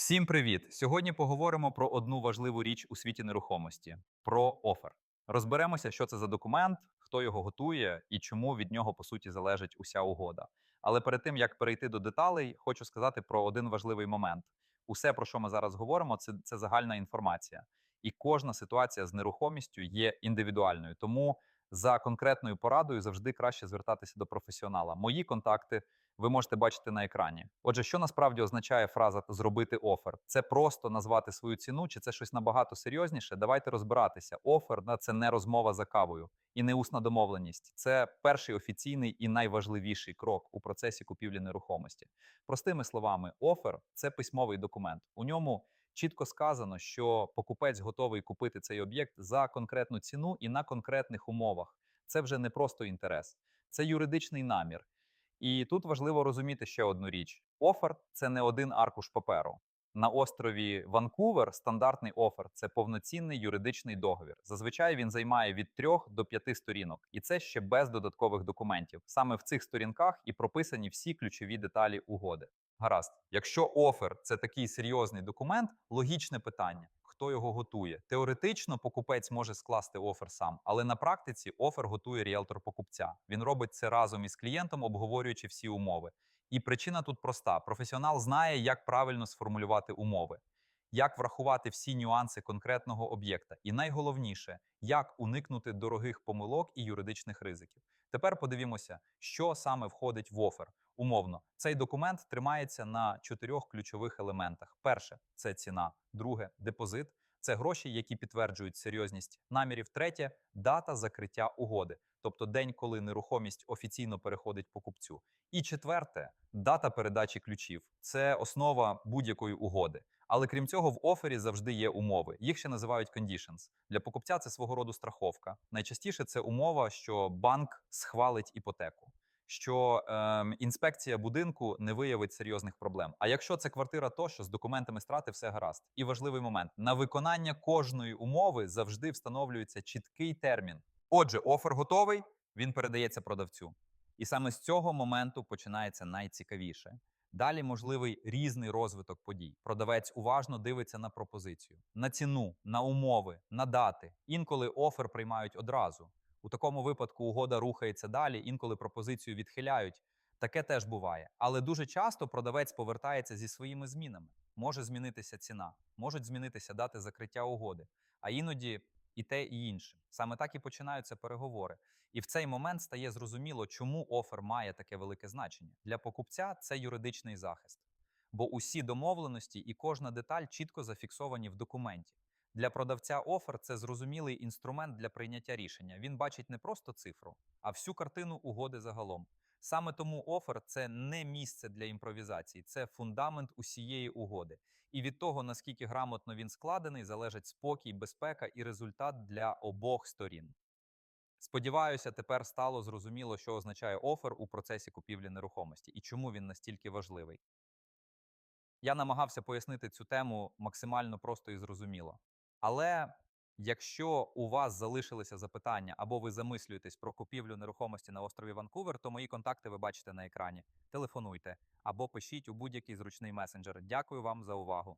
Всім привіт! Сьогодні поговоримо про одну важливу річ у світі нерухомості про офер. Розберемося, що це за документ, хто його готує і чому від нього по суті залежить уся угода. Але перед тим як перейти до деталей, хочу сказати про один важливий момент: усе, про що ми зараз говоримо, це, це загальна інформація, і кожна ситуація з нерухомістю є індивідуальною. Тому за конкретною порадою завжди краще звертатися до професіонала. Мої контакти ви можете бачити на екрані. Отже, що насправді означає фраза зробити офер? Це просто назвати свою ціну, чи це щось набагато серйозніше? Давайте розбиратися. Офер да, це не розмова за кавою і не усна домовленість. Це перший офіційний і найважливіший крок у процесі купівлі нерухомості. Простими словами, офер це письмовий документ. У ньому чітко сказано, що покупець готовий купити цей об'єкт за конкретну ціну і на конкретних умовах. Це вже не просто інтерес, це юридичний намір. І тут важливо розуміти ще одну річ: оферт це не один аркуш паперу. На острові Ванкувер стандартний офер це повноцінний юридичний договір. Зазвичай він займає від 3 до 5 сторінок, і це ще без додаткових документів. Саме в цих сторінках і прописані всі ключові деталі угоди. Гаразд, якщо офер це такий серйозний документ, логічне питання: хто його готує? Теоретично покупець може скласти офер сам, але на практиці офер готує ріелтор покупця. Він робить це разом із клієнтом, обговорюючи всі умови. І причина тут проста: професіонал знає, як правильно сформулювати умови, як врахувати всі нюанси конкретного об'єкта, і найголовніше, як уникнути дорогих помилок і юридичних ризиків. Тепер подивімося, що саме входить в офер. Умовно, цей документ тримається на чотирьох ключових елементах: перше це ціна, друге депозит. Це гроші, які підтверджують серйозність намірів. Третє дата закриття угоди, тобто день, коли нерухомість офіційно переходить покупцю. І четверте дата передачі ключів. Це основа будь-якої угоди. Але крім цього, в офері завжди є умови. Їх ще називають conditions. Для покупця це свого роду страховка. Найчастіше це умова, що банк схвалить іпотеку що ем, інспекція будинку не виявить серйозних проблем. А якщо це квартира, то що з документами страти все гаразд. І важливий момент: на виконання кожної умови завжди встановлюється чіткий термін. Отже, офер готовий, він передається продавцю. І саме з цього моменту починається найцікавіше. Далі можливий різний розвиток подій. Продавець уважно дивиться на пропозицію, на ціну, на умови, на дати. Інколи офер приймають одразу. У такому випадку угода рухається далі, інколи пропозицію відхиляють. Таке теж буває. Але дуже часто продавець повертається зі своїми змінами. Може змінитися ціна, можуть змінитися дати закриття угоди, а іноді і те, і інше. Саме так і починаються переговори. І в цей момент стає зрозуміло, чому офер має таке велике значення. Для покупця це юридичний захист, бо усі домовленості і кожна деталь чітко зафіксовані в документі. Для продавця офер це зрозумілий інструмент для прийняття рішення. Він бачить не просто цифру, а всю картину угоди загалом. Саме тому офер це не місце для імпровізації, це фундамент усієї угоди. І від того, наскільки грамотно він складений, залежить спокій, безпека і результат для обох сторін. Сподіваюся, тепер стало зрозуміло, що означає офер у процесі купівлі нерухомості і чому він настільки важливий. Я намагався пояснити цю тему максимально просто і зрозуміло. Але якщо у вас залишилися запитання або ви замислюєтесь про купівлю нерухомості на острові Ванкувер, то мої контакти ви бачите на екрані. Телефонуйте або пишіть у будь-який зручний месенджер. Дякую вам за увагу.